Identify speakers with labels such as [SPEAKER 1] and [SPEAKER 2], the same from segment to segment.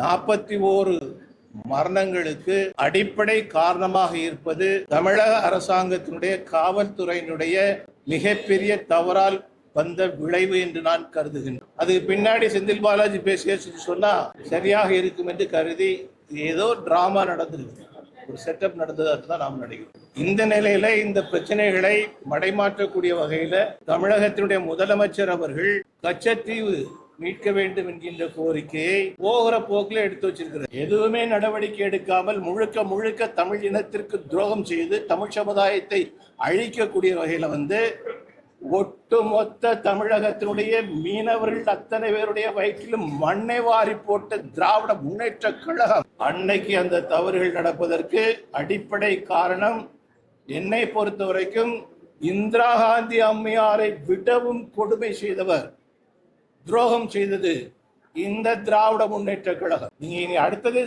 [SPEAKER 1] நாற்பத்தி ஓரு மரணங்களுக்கு அடிப்படை காரணமாக இருப்பது தமிழக அரசாங்கத்தினுடைய காவல்துறையினுடைய மிகப்பெரிய தவறால் வந்த விளைவு என்று நான் கருதுகின்றேன். அதுக்கு பின்னாடி செந்தில் பாலாஜி பேசிய சொன்னா சரியாக இருக்கும் என்று கருதி ஏதோ டிராமா நடந்திருக்கு. ஒரு செட்டப் நடந்ததாக தான் நாம் நினைக்கிறோம் இந்த நிலையில இந்த பிரச்சனைகளை மடைமாற்றக்கூடிய வகையில தமிழகத்தினுடைய முதலமைச்சர் அவர்கள் கச்சத்தீவு மீட்க வேண்டும் என்கின்ற கோரிக்கையை போகிற போக்கில் எடுத்து வச்சிருக்கிறார். எதுவுமே நடவடிக்கை எடுக்காமல் முழுக்க முழுக்க தமிழ் இனத்திற்கு துரோகம் செய்து தமிழ் சமுதாயத்தை அழிக்கக்கூடிய வகையில வந்து ஒட்டுமொத்த தமிழகத்தினுடைய மீனவர்கள் அத்தனை பேருடைய வயிற்றிலும் மண்ணை வாரி போட்டு திராவிட முன்னேற்ற கழகம். அன்னைக்கு அந்த தவறுகள் நடப்பதற்கு அடிப்படை காரணம் என்னை பொறுத்த வரைக்கும் இந்திரா காந்தி அம்மையாரை விடவும் கொடுமை செய்தவர் துரோகம் செய்தது இந்த திராவிட முன்னேற்ற கழகம். நீங்க இனி அடுத்தது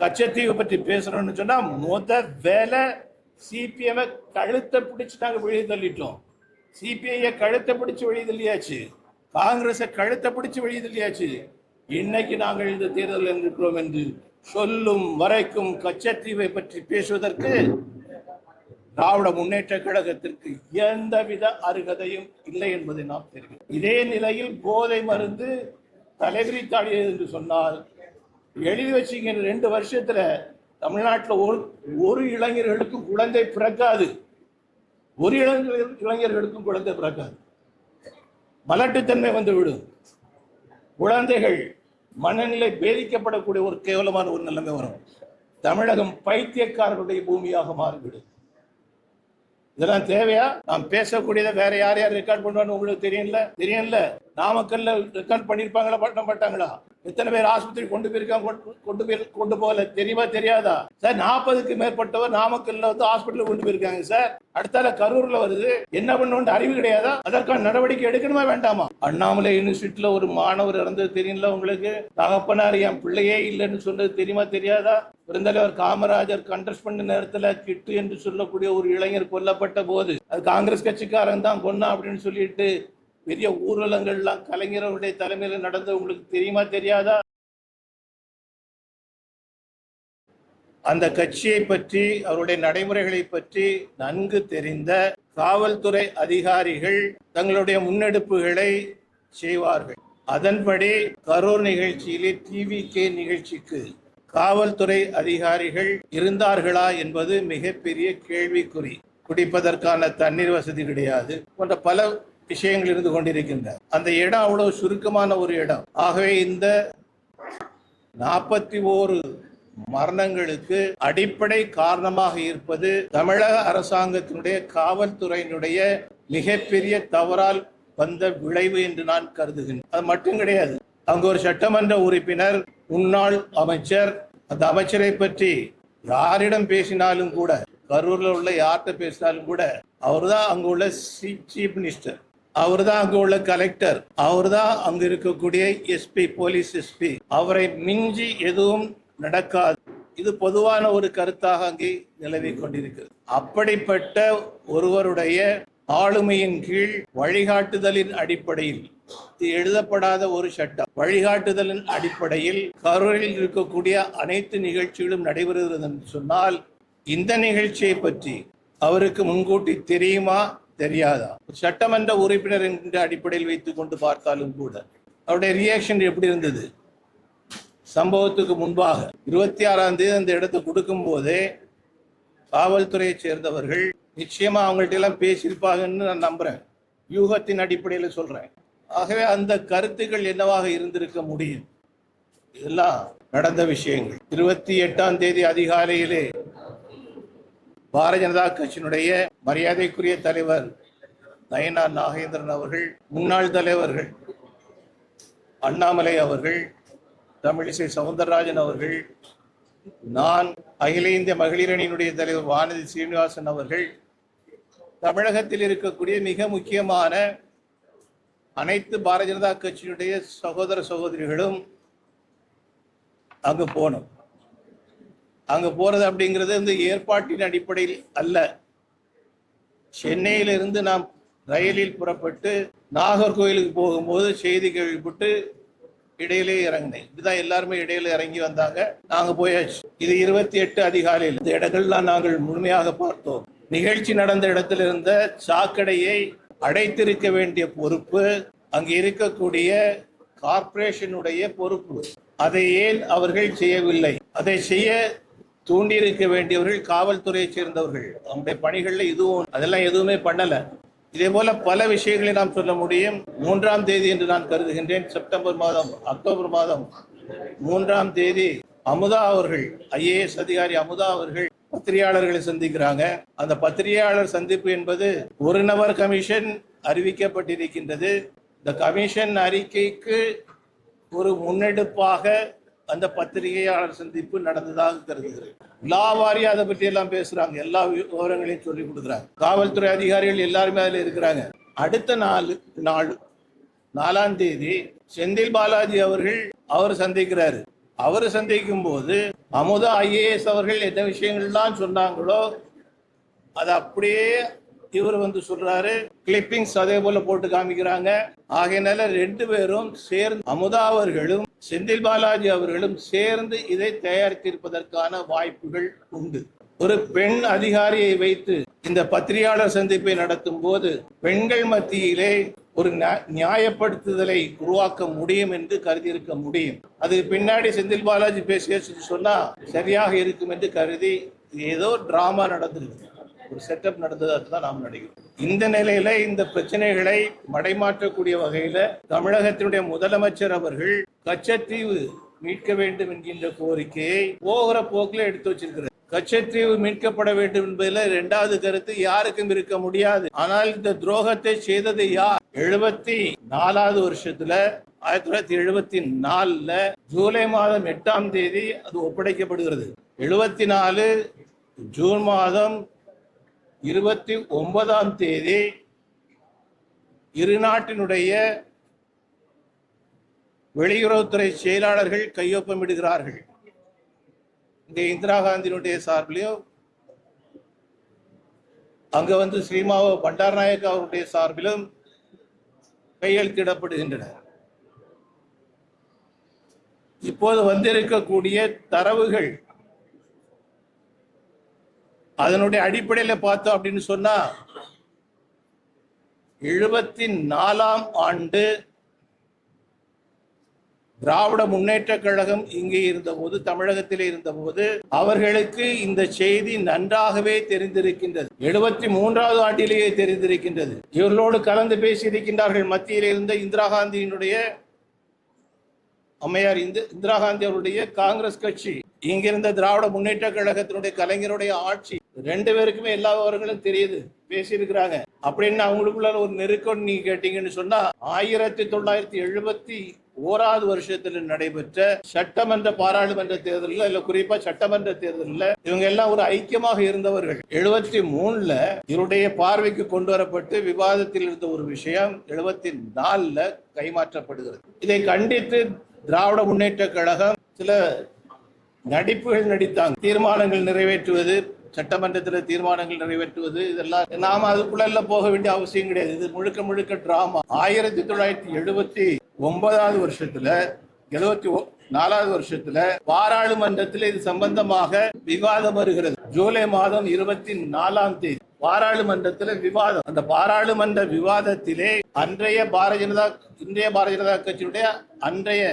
[SPEAKER 1] கச்சத்தீவு பற்றி பேசணும்னு சொன்னா முத வேலை சிபிஎம் கழுத்தை பிடிச்சு நாங்கள் வெளியே தள்ளிட்டோம். சிபிஐ கழுத்தை பிடிச்சு வெளியே தள்ளியாச்சு. காங்கிரஸை கழுத்தை பிடிச்சு வெளியே தள்ளியாச்சு. இன்னைக்கு நாங்கள் இந்த தேர்தலில் இருக்கிறோம் என்று சொல்லும் வரைக்கும் கச்சத்தீவை பற்றி பேசுவதற்கு திராவிட முன்னேற்ற கழகத்திற்கு எந்தவித அருகதையும் இல்லை என்பதை நாம் தெரிவிக்கும் இதே நிலையில் போதை மருந்து தலைவிரி தாடியது என்று சொன்னால் எழுதி வச்சிங்க ரெண்டு வருஷத்துல தமிழ்நாட்டில் ஒரு ஒரு இளைஞர்களுக்கும் குழந்தை பிறக்காது. ஒரு இளைஞர் இளைஞர்களுக்கும் குழந்தை பிறக்காது. மலட்டுத்தன்மை வந்து விடும் குழந்தைகள் மனநிலை பேதிக்கப்படக்கூடிய ஒரு கேவலமான ஒரு நிலைமை வரும். தமிழகம் பைத்தியக்காரர்களுடைய பூமியாக மாறிவிடும். இதெல்லாம் தேவையா? நாம் பேசக்கூடியதை வேற யார் யார் ரெக்கார்ட் பண்ணுவான்னு உங்களுக்கு தெரியும்ல? தெரியும்ல? நாமக்கல்ல ரெக்கார்ட் பண்ணிருப்பாங்களா பண்ண மாட்டாங்களா? எத்தனை பேர் ஆஸ்பத்திரி கொண்டு போயிருக்காங்க கொண்டு- போய் கொண்டு போகல தெரியுமா தெரியாதா? சார் நாற்பதுக்கு மேற்பட்டவர் நாமக்கல்ல வந்து ஹாஸ்பிட்டல் கொண்டு போயிருக்காங்க சார். அடுத்தால கரூர்ல வருது. என்ன பண்ணணும் அறிவு கிடையாதா? அதற்கான நடவடிக்கை எடுக்கணுமா வேண்டாமா? அண்ணாமலை யூனிவர்சிட்டியில ஒரு மாணவர் இறந்தது தெரியும்ல உங்களுக்கு? தகப்பனார் என் பிள்ளையே இல்லைன்னு சொன்னது தெரியுமா தெரியாதா? பெருந்தலைவர் காமராஜர் கண்டஸ்ட் பண்ண நேரத்துல கிட்டு என்று சொல்லக்கூடிய ஒரு இளைஞர் கொல்லப்பட்ட போது அது காங்கிரஸ் கட்சிக்காரன் தான் கொன்னா அப்படின்னு சொல்லிட்டு பெரிய ஊர்வலங்கள்லாம் கலைஞர்களுடைய தலைமையில் நடந்தது உங்களுக்கு தெரியுமா தெரியாதா? அந்த கட்சியை பற்றி அவருடைய நடைமுறைகளை பற்றி நன்கு தெரிந்த காவல்துறை அதிகாரிகள் தங்களுடைய முன்னெடுப்புகளை செய்வார்கள். அதன்படி கரூர் நிகழ்ச்சியிலே டிவி கே நிகழ்ச்சிக்கு காவல்துறை அதிகாரிகள் இருந்தார்களா என்பது மிகப்பெரிய கேள்விக்குறி. குடிப்பதற்கான தண்ணீர் வசதி கிடையாது. போன்ற பல விஷயங்கள் இருந்து கொண்டிருக்கின்றன. அந்த இடம் அவ்வளவு சுருக்கமான ஒரு இடம். ஆகவே இந்த நாற்பத்தி ஓரு மரணங்களுக்கு அடிப்படை காரணமாக இருப்பது தமிழக அரசாங்கத்தினுடைய காவல்துறையினுடைய மிகப்பெரிய தவறால் வந்த விளைவு என்று நான் கருதுகின்றேன் அது மட்டும் கிடையாது. அங்கு ஒரு சட்டமன்ற உறுப்பினர் முன்னாள் அமைச்சர் அந்த அமைச்சரை பற்றி யாரிடம் பேசினாலும் கூட கரூர்ல உள்ள யார்கிட்ட பேசினாலும் கூட அவர்தான் அங்க உள்ள சீஃப் மினிஸ்டர். அவர் தான் அங்க உள்ள கலெக்டர் அவர் தான் அங்க இருக்கக்கூடிய எஸ்பி போலீஸ் எஸ்பி அவரை மிஞ்சி எதுவும் நடக்காது. இது பொதுவான ஒரு கருத்தாக அங்கே நிலவிக் கொண்டிருக்கிறது. அப்படிப்பட்ட ஒருவருடைய ஆளுமையின் கீழ் வழிகாட்டுதலின் அடிப்படையில் இது எழுதப்படாத ஒரு சட்டம். வழிகாட்டுதலின் அடிப்படையில் கரூரில் இருக்கக்கூடிய அனைத்து நிகழ்ச்சிகளும் நடைபெறுகிறது என்று சொன்னால் இந்த நிகழ்ச்சியை பற்றி அவருக்கு முன்கூட்டி தெரியுமா? தெரியாதா? சட்டமன்ற உறுப்பினர் என்கின்ற அடிப்படையில் வைத்துக் கொண்டு பார்த்தாலும் கூட அவருடைய ரியாக்ஷன் எப்படி இருந்தது? சம்பவத்துக்கு முன்பாக இருபத்தி ஆறாம் தேதி அந்த இடத்தை கொடுக்கும் போதே காவல்துறையை சேர்ந்தவர்கள் நிச்சயமா அவங்கள்ட்ட எல்லாம் பேசியிருப்பாங்கன்னு நான் நம்புறேன். யூகத்தின் அடிப்படையில் சொல்றேன். ஆகவே அந்த கருத்துக்கள் என்னவாக இருந்திருக்க முடியும்? இதெல்லாம் நடந்த விஷயங்கள். இருபத்தி எட்டாம் தேதி அதிகாலையிலே பாரதிய ஜனதா கட்சியினுடைய மரியாதைக்குரிய தலைவர் நயனார் நாகேந்திரன் அவர்கள் முன்னாள் தலைவர்கள் அண்ணாமலை அவர்கள் தமிழிசை சவுந்தரராஜன் அவர்கள் நான் அகில இந்திய மகளிர் அணியினுடைய தலைவர் வானதி சீனிவாசன் அவர்கள் தமிழகத்தில் இருக்கக்கூடிய மிக முக்கியமான அனைத்து பாரதிய ஜனதா கட்சியினுடைய சகோதர சகோதரிகளும் அங்கு போனோம். அங்க போறது அப்படிங்கிறது இந்த ஏற்பாட்டின் அடிப்படையில் அல்ல. சென்னையிலிருந்து நாம் ரயிலில் புறப்பட்டு நாகர்கோயிலுக்கு போகும்போது செய்தி கேள்விப்பட்டு இடையிலே இறங்கினேன். இதுதான் எல்லாருமே இடையில இறங்கி வந்தாங்க. நாங்க போயாச்சு. இது இருபத்தி எட்டு அதிகாலையில். இந்த இடங்கள்லாம் நாங்கள் முழுமையாக பார்த்தோம். நிகழ்ச்சி நடந்த இடத்துல இருந்த சாக்கடையை அடைத்திருக்க வேண்டிய பொறுப்பு அங்கு இருக்கக்கூடிய கார்ப்பரேஷனுடைய பொறுப்பு. அதை ஏன் அவர்கள் செய்யவில்லை? அதை செய்ய தூண்டியிருக்க வேண்டியவர்கள் காவல்துறையை சேர்ந்தவர்கள். அவங்களுடைய பணிகள்ல இதுவும் அதெல்லாம் எதுவுமே பண்ணல. இதே போல பல விஷயங்களை நாம் சொல்ல முடியும். மூன்றாம் தேதி என்று நான் கருதுகின்றேன். செப்டம்பர் மாதம் அக்டோபர் மாதம் மூன்றாம் தேதி அமுதா அவர்கள் ஐஏஎஸ் அதிகாரி அமுதா அவர்கள் பத்திரிகையாளர்களை சந்திக்கிறாங்க. அந்த பத்திரிகையாளர் சந்திப்பு என்பது ஒரு நபர் கமிஷன் அறிவிக்கப்பட்டிருக்கின்றது. இந்த கமிஷன் அறிக்கைக்கு ஒரு முன்னெடுப்பாக அந்த பத்திரிகையாளர் சந்திப்பு நடந்ததாக கருதுகிறேன். லாவாரி அதை பற்றி எல்லாம் பேசுறாங்க. எல்லா விவரங்களையும் சொல்லி கொடுக்குறாங்க. காவல்துறை அதிகாரிகள் எல்லாருமே அதில் இருக்கிறாங்க. அடுத்த நாள் நாள் நாலாம் தேதி செந்தில் பாலாஜி அவர்கள் அவர் சந்திக்கிறாரு. அவர் சந்திக்கும் போது அமுதா ஐஏஎஸ் அவர்கள் என்ன விஷயங்கள்லாம் சொன்னாங்களோ அது அப்படியே இவர் வந்து சொல்றாரு கிளிப்பிங்ஸ் அதே போல போட்டு காமிக்கிறாங்க. ஆகையினால ரெண்டு பேரும் சேர்ந்து அமுதா அவர்களும் செந்தில் பாலாஜி அவர்களும் சேர்ந்து இதை தயாரித்திருப்பதற்கான வாய்ப்புகள் உண்டு. ஒரு பெண் அதிகாரியை வைத்து இந்த பத்திரிகையாளர் சந்திப்பை நடத்தும் போது பெண்கள் மத்தியிலே ஒரு நியா- நியாயப்படுத்துதலை உருவாக்க முடியும் என்று கருதியிருக்க முடியும். அது பின்னாடி செந்தில் பாலாஜி பேசிய சொன்னா சரியாக இருக்கும் என்று கருதி ஏதோ டிராமா நடந்திருக்கு. ஒரு செட்டப் நடந்தது அதுதான் நாம் நடிக்கிறோம் இந்த நிலையில இந்த பிரச்சனைகளை மடைமாற்றக்கூடிய வகையில தமிழகத்தினுடைய முதலமைச்சர் அவர்கள் கச்சத்தீவு மீட்க வேண்டும் என்கின்ற கோரிக்கையை போகிற போக்கில் எடுத்து வச்சிருக்கிறார். கச்சத்தீவு மீட்கப்பட வேண்டும் என்பதில் இரண்டாவது கருத்து யாருக்கும் இருக்க முடியாது. ஆனால் இந்த துரோகத்தை செய்தது யார்? எழுபத்தி நாலாவது வருஷத்துல ஆயிரத்தி தொள்ளாயிரத்தி எழுபத்தி நாலுல ஜூலை மாதம் எட்டாம் தேதி அது ஒப்படைக்கப்படுகிறது. எழுபத்தி நாலு ஜூன் மாதம் இருபத்தி ஒன்பதாம் தேதி இரு நாட்டினுடைய வெளியுறவுத்துறை செயலாளர்கள் கையொப்பமிடுகிறார்கள் இங்கே இந்திரா காந்தியினுடைய சார்பிலையும் அங்க வந்து ஸ்ரீமாவோ பண்டாரநாயக் அவருடைய சார்பிலும் கையெழுத்திடப்படுகின்றன. இப்போது வந்திருக்கக்கூடிய தரவுகள் அதனுடைய அடிப்படையில பார்த்தோம் அப்படின்னு சொன்னா எழுபத்தி நாலாம் ஆண்டு திராவிட முன்னேற்ற கழகம் இங்கே இருந்தபோது தமிழகத்தில் இருந்தபோது அவர்களுக்கு இந்த செய்தி நன்றாகவே தெரிந்திருக்கின்றது. எழுபத்தி மூன்றாவது ஆண்டிலேயே தெரிந்திருக்கின்றது. இவர்களோடு கலந்து பேசியிருக்கின்றார்கள். மத்தியில் இருந்த இந்திரா காந்தியினுடைய அம்மையார் இந்த இந்திரா காந்தி அவருடைய காங்கிரஸ் கட்சி இங்கிருந்த திராவிட முன்னேற்ற கழகத்தினுடைய கலைஞருடைய ஆட்சி ரெண்டு பேருக்குமே எல்லா விவரங்களும் தெரியுது. பேசியிருக்கிறாங்க. அப்படின்னு அவங்களுக்குள்ள ஒரு நெருக்கம் நீங்க கேட்டீங்கன்னு சொன்னா ஆயிரத்தி தொள்ளாயிரத்தி எழுபத்தி ஓராவது வருஷத்துல நடைபெற்ற சட்டமன்ற பாராளுமன்ற தேர்தலில் இல்ல குறிப்பா சட்டமன்ற தேர்தலில் இவங்க எல்லாம் ஒரு ஐக்கியமாக இருந்தவர்கள். எழுபத்தி மூணுல இவருடைய பார்வைக்கு கொண்டு வரப்பட்டு விவாதத்தில் இருந்த ஒரு விஷயம் எழுபத்தி நாலுல கைமாற்றப்படுகிறது. இதை கண்டித்து திராவிட முன்னேற்ற கழகம் சில நடிப்புகள் நடித்தாங்க. தீர்மானங்கள் நிறைவேற்றுவது சட்டமன்றத்தில் தீர்மானங்கள் நிறைவேற்றுவது இதெல்லாம் நாம அதுக்குள்ள போக வேண்டிய அவசியம் கிடையாது. இது முழுக்க முழுக்க டிராமா ஆயிரத்தி தொள்ளாயிரத்தி எழுபத்தி ஒன்பதாவது வருஷத்துல எழுபத்தி நாலாவது வருஷத்துல பாராளுமன்றத்தில் இது சம்பந்தமாக விவாதம் வருகிறது. ஜூலை மாதம் இருபத்தி நாலாம் தேதி பாராளுமன்றத்தில் விவாதம். அந்த பாராளுமன்ற விவாதத்திலே அன்றைய பாரதிய ஜனதா இன்றைய பாரதிய ஜனதா கட்சியுடைய அன்றைய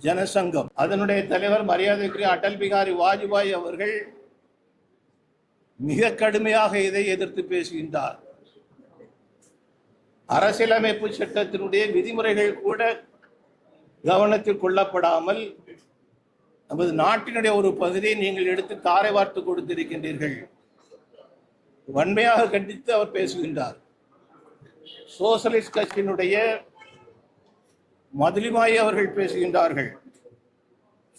[SPEAKER 1] ஜனசங்கம். அதனுடைய தலைவர் மரியாதைக்குரிய அடல் பிகாரி வாஜ்பாய் அவர்கள் மிக கடுமையாக இதை எதிர்த்து பேசுகின்றார். அரசியலமைப்பு சட்டத்தினுடைய விதிமுறைகள் கூட கவனத்தில் கொள்ளப்படாமல் நமது நாட்டினுடைய ஒரு பகுதியை நீங்கள் எடுத்து தாரை வார்த்து கொடுத்திருக்கின்றீர்கள். வன்மையாக கண்டித்து அவர் பேசுகின்றார். சோசலிஸ்ட் கட்சியினுடைய மதுலிமாய் அவர்கள் பேசுகின்றார்கள்.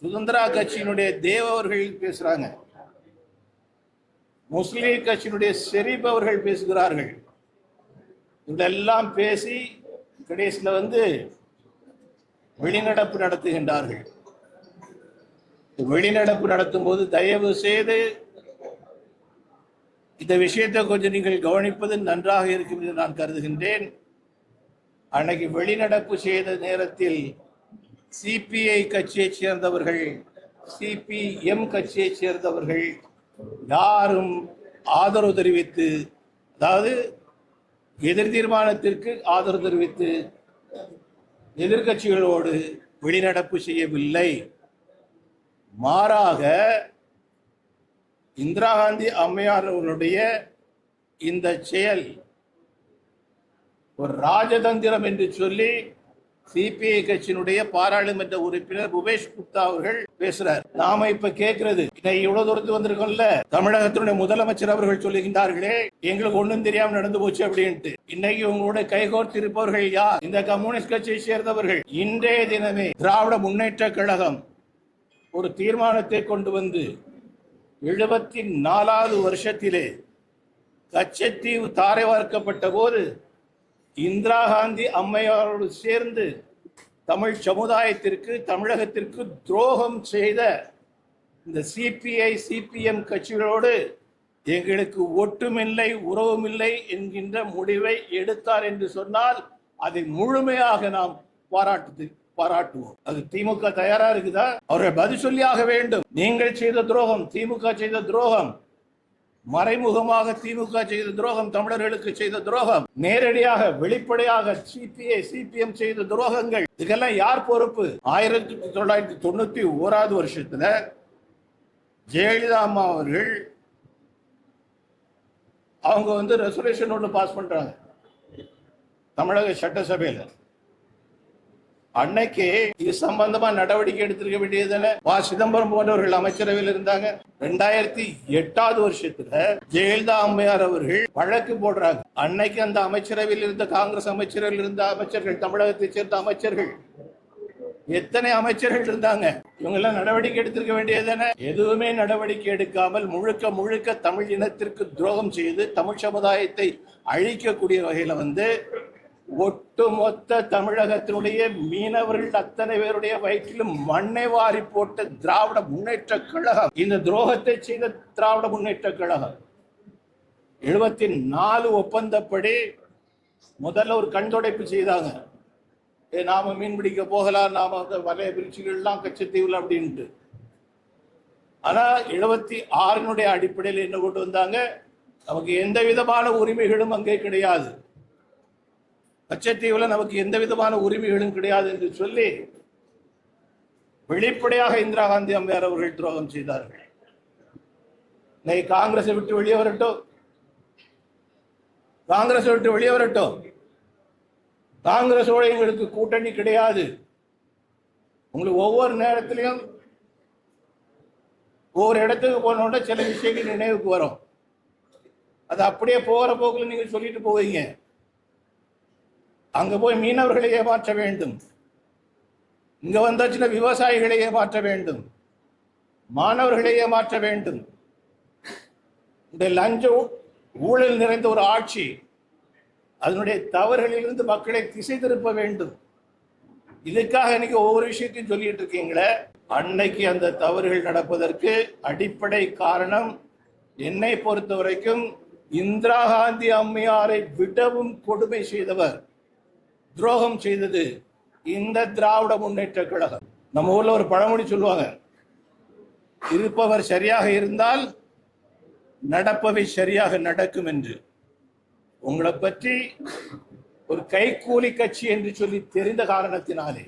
[SPEAKER 1] சுதந்திரா கட்சியினுடைய தேவ அவர்கள் பேசுறாங்க. முஸ்லிம் கட்சியினுடைய செரீப் அவர்கள் பேசுகிறார்கள். இதெல்லாம் பேசி கடைசியில் வந்து வெளிநடப்பு நடத்துகின்றார்கள். வெளிநடப்பு நடத்தும் போது தயவு செய்து இந்த விஷயத்தை கொஞ்சம் நீங்கள் கவனிப்பது நன்றாக இருக்கும் என்று நான் கருதுகின்றேன். அன்னைக்கு வெளிநடப்பு செய்த நேரத்தில் சிபிஐ கட்சியைச் சேர்ந்தவர்கள் சிபிஎம் கட்சியைச் சேர்ந்தவர்கள் யாரும் ஆதரவு தெரிவித்து அதாவது எதிர் தீர்மானத்திற்கு ஆதரவு தெரிவித்து எதிர்கட்சிகளோடு வெளிநடப்பு செய்யவில்லை. மாறாக இந்திரா காந்தி அம்மையார் அவர்களுடைய இந்த செயல் ஒரு ராஜதந்திரம் என்று சொல்லி சிபிஐ கட்சியினுடைய பாராளுமன்ற உறுப்பினர் உபேஷ் குப்தா அவர்கள் பேசுறார். நாம இப்ப கேட்கிறது இவ்வளவு தூரத்து வந்திருக்கோம்ல? தமிழகத்தினுடைய முதலமைச்சர் அவர்கள் சொல்லுகின்றார்களே எங்களுக்கு ஒண்ணும் தெரியாம நடந்து போச்சு அப்படின்ட்டு. இன்னைக்கு உங்களோட கைகோர்த்து இருப்பவர்கள் யார்? இந்த கம்யூனிஸ்ட் கட்சியை சேர்ந்தவர்கள். இன்றைய தினமே திராவிட முன்னேற்ற கழகம் ஒரு தீர்மானத்தை கொண்டு வந்து எழுபத்தி நாலாவது வருஷத்திலே கச்சத்தீவு தாரை வார்க்கப்பட்ட போது இந்திரா காந்தி அம்மையாரோடு சேர்ந்து தமிழ் சமுதாயத்திற்கு தமிழகத்திற்கு துரோகம் செய்த இந்த சிபிஐ சிபிஎம் கட்சிகளோடு எங்களுக்கு ஒட்டுமில்லை உறவுமில்லை என்கின்ற முடிவை எடுத்தார் என்று சொன்னால் அதை முழுமையாக நாம் பாராட்டு பாராட்டுவோம். அது திமுக தயாரா இருக்குதா? அவர்கள் பதில் சொல்லியாக வேண்டும். நீங்கள் செய்த துரோகம் திமுக செய்த துரோகம் மறைமுகமாக திமுக செய்த துரோகம் தமிழர்களுக்கு செய்த துரோகம் நேரடியாக வெளிப்படையாக சிபிஐ சிபிஎம் செய்த துரோகங்கள் இதெல்லாம் யார் பொறுப்பு? ஆயிரத்தி தொள்ளாயிரத்தி தொண்ணூத்தி ஓராவது வருஷத்துல ஜெயலலிதா அம்மா அவர்கள் அவங்க வந்து ரெசல்யூஷன் ஒன்று பாஸ் பண்றாங்க தமிழக சட்டசபையில். அன்னைக்கு இது சம்பந்தமா நடவடிக்கை எடுத்திருக்க வேண்டியதுதானே? வா சிதம்பரம் போன்றவர்கள் அமைச்சரவையில் இருந்தாங்க. ரெண்டாயிரத்தி எட்டாவது வருஷத்துல ஜெயலலிதா அம்மையார் அவர்கள் வழக்கு போடுறாங்க. அன்னைக்கு அந்த அமைச்சரவையில் இருந்த காங்கிரஸ் அமைச்சரவையில் இருந்த அமைச்சர்கள் தமிழகத்தை சேர்ந்த அமைச்சர்கள் எத்தனை அமைச்சர்கள் இருந்தாங்க? இவங்க எல்லாம் நடவடிக்கை எடுத்திருக்க வேண்டியதுதானே? எதுவுமே நடவடிக்கை எடுக்காமல் முழுக்க முழுக்க தமிழ் இனத்திற்கு துரோகம் செய்து தமிழ் சமுதாயத்தை அழிக்கக்கூடிய வகையில வந்து ஒட்டுமொத்த தமிழகத்தினுடைய மீனவர்கள் அத்தனை பேருடைய வயிற்றிலும் மண்ணை வாரி போட்ட திராவிட முன்னேற்ற கழகம். இந்த துரோகத்தை செய்த திராவிட முன்னேற்ற கழகம். எழுபத்தி நாலு ஒப்பந்தப்படி முதல்ல ஒரு கண்துடைப்பு செய்தாங்க. ஏ நாம மீன் பிடிக்க போகலாம் நாம அந்த வலைய பிரிச்சுகள்லாம் கச்சத்தீவில் அப்படின்ட்டு. ஆனா எழுபத்தி ஆறினுடைய அடிப்படையில் என்ன கொண்டு வந்தாங்க? நமக்கு எந்த விதமான உரிமைகளும் அங்கே கிடையாது. லட்சத்தீவில் நமக்கு எந்த விதமான உரிமைகளும் கிடையாது என்று சொல்லி வெளிப்படையாக இந்திரா காந்தி அம்மையார் அவர்கள் துரோகம் செய்தார்கள். இன்னைக்கு காங்கிரஸை விட்டு வெளியே வரட்டும். காங்கிரஸை விட்டு வெளியே வரட்டும். காங்கிரஸோட எங்களுக்கு கூட்டணி கிடையாது. உங்களுக்கு ஒவ்வொரு நேரத்திலையும் ஒவ்வொரு இடத்துக்கு போனோட சில விஷயங்கள் நினைவுக்கு வரும். அது அப்படியே போகிற போக்கில் நீங்க சொல்லிட்டு போவீங்க. அங்க போய் மீனவர்களை ஏமாற்ற வேண்டும். இங்க வந்தாச்சுன்னா விவசாயிகளை ஏமாற்ற வேண்டும். மாணவர்களை ஏமாற்ற வேண்டும். இந்த லஞ்ச ஊ- ஊழல் நிறைந்த ஒரு ஆட்சி அதனுடைய தவறுகளிலிருந்து மக்களை திசை திருப்ப வேண்டும். இதுக்காக இன்னைக்கு ஒவ்வொரு விஷயத்தையும் சொல்லிட்டு இருக்கீங்களே அன்னைக்கு அந்த தவறுகள் நடப்பதற்கு அடிப்படை காரணம் என்னை பொறுத்த வரைக்கும் இந்திரா காந்தி அம்மையாரை விடவும் கொடுமை செய்தவர் துரோகம் செய்தது இந்த திராவிட முன்னேற்ற கழகம். நம்ம ஊர்ல ஒரு பழமொழி சொல்லுவாங்க இருப்பவர் சரியாக இருந்தால் நடப்பவை சரியாக நடக்கும் என்று. உங்களை பற்றி ஒரு கைக்கூலி கட்சி என்று சொல்லி தெரிந்த காரணத்தினாலே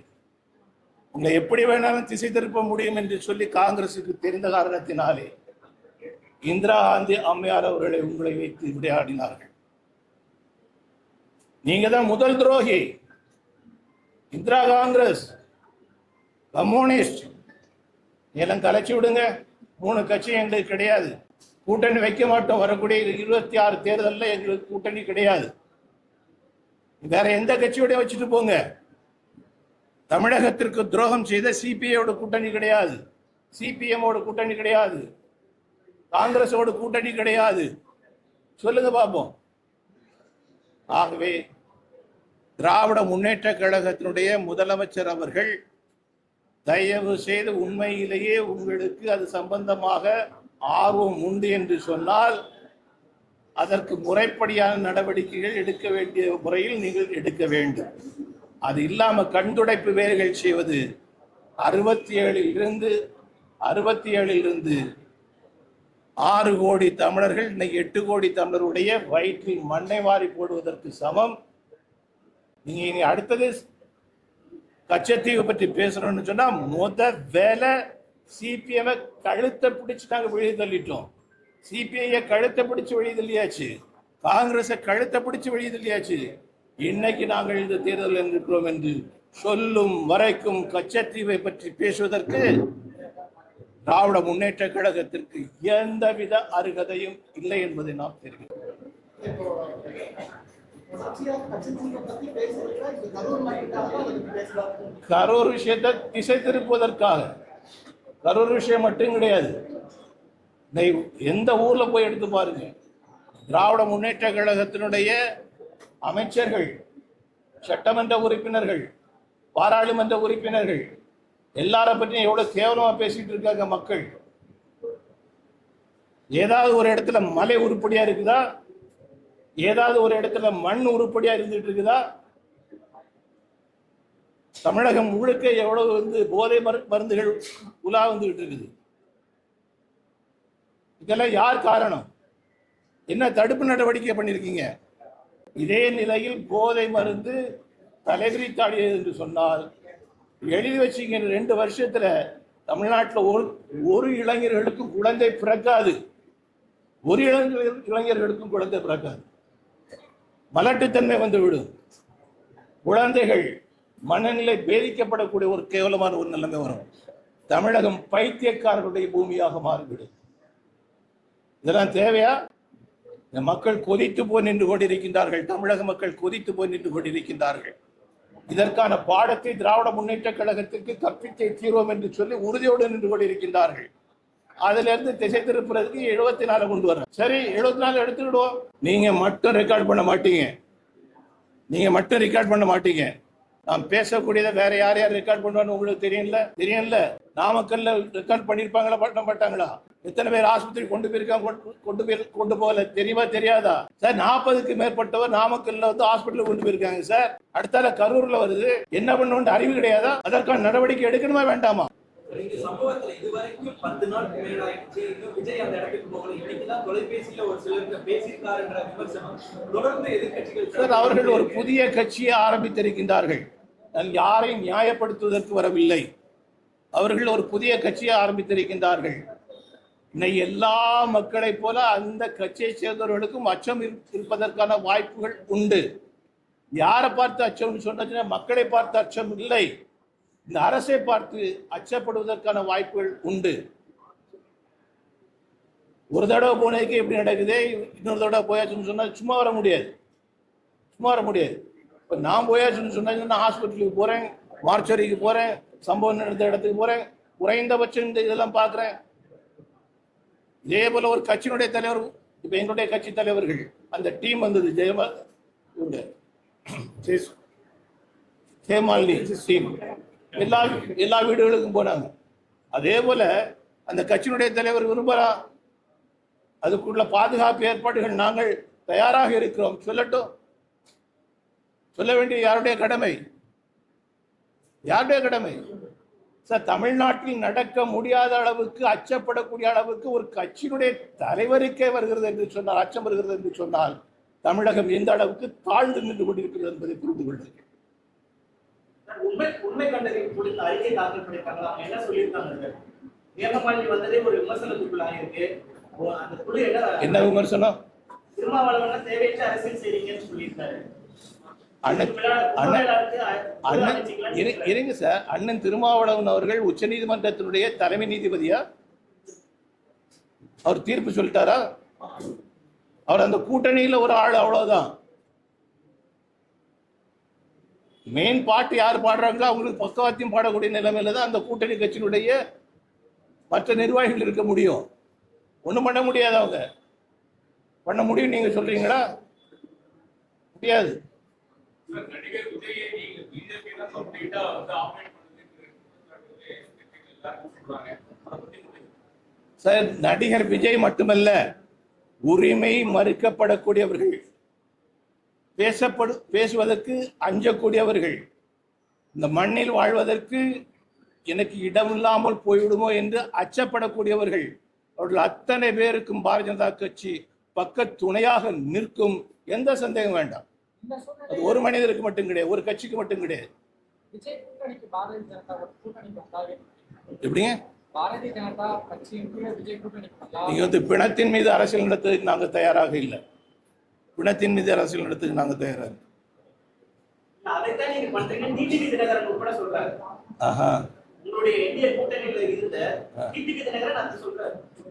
[SPEAKER 1] உங்களை எப்படி வேணாலும் திசை திருப்ப முடியும் என்று சொல்லி காங்கிரசுக்கு தெரிந்த காரணத்தினாலே இந்திரா காந்தி அம்மையார் அவர்களை உங்களை வைத்து விளையாடினார்கள் நீங்க தான் முதல் துரோகி. இந்திரா காங்கிரஸ் கம்யூனிஸ்ட். எல்லாம் கலைச்சி விடுங்க. மூணு கட்சி எங்களுக்கு கிடையாது. கூட்டணி வைக்க மாட்டோம். வரக்கூடிய இருபத்தி ஆறு தேர்தலில் எங்களுக்கு கூட்டணி கிடையாது. வேற எந்த கட்சியோட வச்சுட்டு போங்க. தமிழகத்திற்கு துரோகம் செய்த சிபிஐயோட கூட்டணி கிடையாது. சிபிஎம்மோட கூட்டணி கிடையாது. காங்கிரஸோட கூட்டணி கிடையாது. சொல்லுங்க பார்ப்போம் ஆகவே திராவிட முன்னேற்ற கழகத்தினுடைய முதலமைச்சர் அவர்கள் தயவு செய்து உண்மையிலேயே உங்களுக்கு அது சம்பந்தமாக ஆர்வம் உண்டு என்று சொன்னால் அதற்கு முறைப்படியான நடவடிக்கைகள் எடுக்க வேண்டிய முறையில் நீங்கள் எடுக்க வேண்டும். அது இல்லாமல் கண்துடைப்பு வேலைகள் செய்வது அறுபத்தி ஏழில் இருந்து அறுபத்தி ஏழில் இருந்து ஆறு கோடி தமிழர்கள் இன்னைக்கு எட்டு கோடி தமிழருடைய வயிற்றில் மண்ணை வாரி போடுவதற்கு சமம். நீங்க இனி அடுத்தது கச்சத்தீவை பற்றி பேசணும்னு சொன்னா முத வேலை சிபிஎம் கழுத்தை பிடிச்சு நாங்க வெளியே தள்ளிட்டோம். சிபிஐ கழுத்தை பிடிச்சு வெளியே தள்ளியாச்சு. காங்கிரஸை கழுத்தை பிடிச்சு வெளியே தள்ளியாச்சு. இன்னைக்கு நாங்கள் இந்த தேர்தலில் இருக்கிறோம் என்று சொல்லும் வரைக்கும் கச்சத்தீவை பற்றி பேசுவதற்கு திராவிட முன்னேற்ற கழகத்திற்கு எந்தவித அருகதையும் இல்லை என்பதை நாம் தெரிவிக்கிறோம். கரூர் விஷயத்தை திசை திருப்புவதற்காக கரூர் விஷயம் மட்டும் கிடையாது. எந்த ஊர்ல போய் எடுத்து பாருங்க. திராவிட முன்னேற்ற கழகத்தினுடைய அமைச்சர்கள் சட்டமன்ற உறுப்பினர்கள் பாராளுமன்ற உறுப்பினர்கள் எல்லார பற்றியும் எவ்வளவு கேவலமாக பேசிகிட்டு இருக்காங்க மக்கள்? ஏதாவது ஒரு இடத்துல மலை உருப்படியாக இருக்குதா? ஏதாவது ஒரு இடத்துல மண் உருப்படியாக இருந்துட்டு இருக்குதா? தமிழகம் முழுக்க எவ்வளவு வந்து போதை மரு- மருந்துகள் உலா வந்துகிட்டு இருக்குது. இதெல்லாம் யார் காரணம்? என்ன தடுப்பு நடவடிக்கை பண்ணியிருக்கீங்க? இதே நிலையில் போதை மருந்து தலைவிரித்தாடியது என்று சொன்னால் எழுதி வச்சீங்க ரெண்டு வருஷத்துல தமிழ்நாட்டில் ஒரு ஒரு இளைஞர்களுக்கும் குழந்தை பிறக்காது. ஒரு இளைஞர் இளைஞர்களுக்கும் குழந்தை பிறக்காது. மலட்டுத்தன்மை வந்து விடும் குழந்தைகள் மனநிலை பேதிக்கப்படக்கூடிய ஒரு கேவலமான ஒரு நிலைமை வரும். தமிழகம் பைத்தியக்காரர்களுடைய பூமியாக மாறிவிடும். இதெல்லாம் தேவையா? இந்த மக்கள் கொதித்து போய் நின்று கொண்டிருக்கின்றார்கள். தமிழக மக்கள் கொதித்து போய் நின்று கொண்டிருக்கின்றார்கள். இதற்கான பாடத்தை திராவிட முன்னேற்ற கழகத்திற்கு கற்பித்தே தீர்வோம் என்று சொல்லி உறுதியோடு நின்று கொண்டிருக்கின்றார்கள். அதிலிருந்து திசை திருப்புறதுக்கு எழுபத்தி நாலு கொண்டு வர சரி எழுபத்தி நாலு எடுத்துக்கிடுவோம். நீங்க மட்டும் ரெக்கார்ட் பண்ண மாட்டீங்க. நீங்க மட்டும் ரெக்கார்ட் பண்ண மாட்டீங்க. நான் பேசக்கூடியதை வேற யார் யார் ரெக்கார்ட் பண்ணுவான்னு உங்களுக்கு தெரியும்ல தெரியும்ல நாமக்கல்ல ரெக்கார்ட் பண்ணிருப்பாங்களா பண்ண மாட்டாங்களா எத்தனை பேர் ஆஸ்பத்திரி கொண்டு போயிருக்காங்க கொண்டு- போய் கொண்டு போகல? தெரியுமா தெரியாதா? சார் நாற்பதுக்கு மேற்பட்டவர் நாமக்கல்ல வந்து ஹாஸ்பிட்டல் கொண்டு போயிருக்காங்க சார். அடுத்தால கரூர்ல வருது. என்ன பண்ணணும்னு அறிவு கிடையாதா? அதற்கான நடவடிக்கை எடுக்கணுமா வேண்டாமா?
[SPEAKER 2] இந்த சம்பவத்துல இதுவரைக்கும் பத்து நாளுக்கு மேலாயிடுச்சு இன்னும் விஜய் அந்த இடத்துக்கு போகல. இன்னைக்குதான் தொலைபேசியில ஒரு சிலருக்கு பேசியிருக்காருன்ற விமர்சனம். தொடர்ந்து எதிர்க்கட்சிகள்
[SPEAKER 1] சார் அவர்கள் ஒரு புதிய கட்சியை ஆரம்பித்திருக்கின்றார்கள். நான் யாரையும் நியாயப்படுத்துவதற்கு வரவில்லை. அவர்கள் ஒரு புதிய கட்சியை ஆரம்பித்திருக்கின்றார்கள். இன்னை எல்லா மக்களைப் போல அந்த கட்சியை சேர்ந்தவர்களுக்கும் அச்சம் இருப்பதற்கான வாய்ப்புகள் உண்டு. யாரை பார்த்து அச்சம்னு சொன்னா மக்களை பார்த்து அச்சம் இல்லை. இந்த அரசை பார்த்து அச்சப்படுவதற்கான வாய்ப்புகள் உண்டு. ஒரு தடவை போனதுக்கு எப்படி நடக்குது இன்னொரு தடவை போயாச்சுன்னு சொன்னா சும்மா வர முடியாது. சும்மா வர முடியாது. இப்போ நான் போயாச்சுன்னு சொன்னா நான் ஹாஸ்பிட்டலுக்கு போகிறேன் மார்ச்சரிக்கு போகிறேன் சம்பவம் நடந்த இடத்துக்கு போகிறேன் குறைந்தபட்சம் இந்த இதெல்லாம் பார்க்குறேன். இதே போல் ஒரு கட்சியினுடைய தலைவர் இப்போ எங்களுடைய கட்சி தலைவர்கள் அந்த டீம் வந்தது ஜெயமா இவங்க ஹேமாலினி டீம். எல்லா எல்லா வீடுகளுக்கும் போனாங்க. அதே போல் அந்த கட்சியினுடைய தலைவர் விரும்புகிறா அதுக்குள்ள பாதுகாப்பு ஏற்பாடுகள் நாங்கள் தயாராக இருக்கிறோம். சொல்லட்டும் சொல்ல வேண்டிய யாருடைய கடமை? யாருடைய கடமை? சார் தமிழ்நாட்டில் நடக்க முடியாத அளவுக்கு அச்சப்படக்கூடிய அளவுக்கு ஒரு கட்சியினுடைய தலைவருக்கே வருகிறது என்று சொன்னால் அச்சம் வருகிறது என்று சொன்னால் தமிழகம் எந்த அளவுக்கு தாழ்ந்து நின்று கொண்டிருக்கிறது என்பதை புரிந்து கொள்ளுங்கள்.
[SPEAKER 2] உண்மை உண்மை கண்டறிவு குறித்த அறிக்கை தாக்கல் பண்ணிருக்காங்க அவங்க என்ன சொல்லியிருக்காங்க நேரமாளி வந்ததே ஒரு விமர்சனத்துக்குள்ளாயிருக்கு ஓ, அந்த குழு என்ன?
[SPEAKER 1] என்ன விமர்சனம்?
[SPEAKER 2] திருமாவளவன் தேவையற்ற அரசியல் செய்றீங்கன்னு சொல்லியிருக்காரு.
[SPEAKER 1] அண்ணன் அண்ணன் அண்ணன் இரு- இருங்க சார். அண்ணன் திருமாவளவன் அவர்கள் உச்சநீதிமன்றத்தினுடைய தலைமை நீதிபதியா? அவர் தீர்ப்பு சொல்லிட்டாரா? அவர் அந்த கூட்டணியில ஒரு ஆள் அவ்வளவுதான். மெயின் பாட்டு யார் பாடுறாங்களோ அவங்களுக்கு பக்கவாத்தியம் பாடக்கூடிய நிலைமையில தான் அந்த கூட்டணி கட்சியினுடைய மற்ற நிர்வாகிகள் இருக்க முடியும். ஒண்ணும் பண்ண முடியாது அவங்க. பண்ண முடியும் நீங்க சொல்றீங்களா? முடியாது.
[SPEAKER 3] நடிகர் விஜயை நீங்க பிஜேபி தான் கம்ப்ளீட்டா வந்து ஆப்ரேட் பண்ணுது
[SPEAKER 1] சார் நடிகர் விஜய் மட்டுமல்ல உரிமை மறுக்கப்படக்கூடியவர்கள் பேசப்படு பேசுவதற்கு அஞ்சக்கூடியவர்கள் இந்த மண்ணில் வாழ்வதற்கு எனக்கு இடமில்லாமல் போய்விடுமோ என்று அச்சப்படக்கூடியவர்கள் அவர்கள் அத்தனை பேருக்கும் பாரதிய ஜனதா கட்சி பக்க துணையாக நிற்கும் எந்த சந்தேகம் வேண்டாம். அது ஒரு மனிதருக்கு மட்டும் கிடையாது ஒரு கட்சிக்கு மட்டும் கிடையாது. எப்படிங்க? நீங்க வந்து பிணத்தின் மீது அரசியல் நடத்துறதுக்கு நாங்க தயாராக இல்லை. பிணத்தின் மீது அரசியல் நடத்துறதுக்கு நாங்க தயாராக ஆஹா.
[SPEAKER 2] உங்களுடைய என்டிஏ கூட்டணியில இருந்த டிடிவி தினகரன் அது சொல்றாரு பாஜக அரசியல் பண்ணுது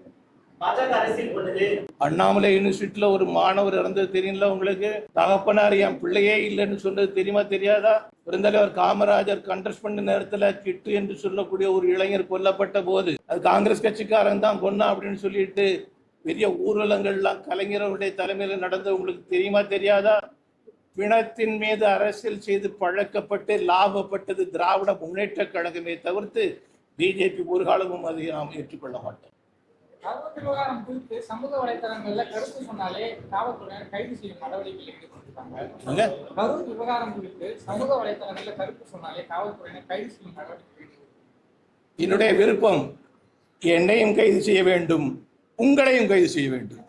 [SPEAKER 1] அண்ணாமலை யூனிவர்சிட்டியில ஒரு மாணவர் இறந்தது தெரியும்ல உங்களுக்கு? தகப்பனார் என் பிள்ளையே இல்லைன்னு சொன்னது தெரியுமா தெரியாதா? பெருந்தலைவர் காமராஜர் கண்டஸ்ட் பண்ண நேரத்துல கிட்டு என்று சொல்லக்கூடிய ஒரு இளைஞர் கொல்லப்பட்ட போது அது காங்கிரஸ் கட்சிக்காரன் தான் கொன்னா அப்படின்னு சொல்லிட்டு பெரிய ஊர்வலங்கள்லாம் கலைஞர்களுடைய தலைமையில் நடந்தது உங்களுக்கு தெரியுமா தெரியாதா? பிணத்தின் மீது அரசியல் செய்து பழக்கப்பட்டு லாபப்பட்டது திராவிட முன்னேற்ற கழகமே தவிர்த்து பிஜேபி ஒரு காலமும் அதை நாம் ஏற்றுக்கொள்ள மாட்டோம்.
[SPEAKER 4] கரூர் விவகாரம் குறித்து சமூக வலைத்தளங்கள்ல கருத்து சொன்னாலே காவல்துறையினர் கைது செய்யும் நடவடிக்கையில் ஈடுபட்டிருக்காங்க? கரூர் விவகாரம் குறித்து சமூக வலைத்தளங்கள்ல கருத்து சொன்னாலே காவல்துறையினர் கைது செய்யும் ஈடுபட்டிருக்காங்க.
[SPEAKER 1] என்னுடைய விருப்பம் என்னையும் கைது செய்ய வேண்டும் உங்களையும் கைது செய்ய வேண்டும்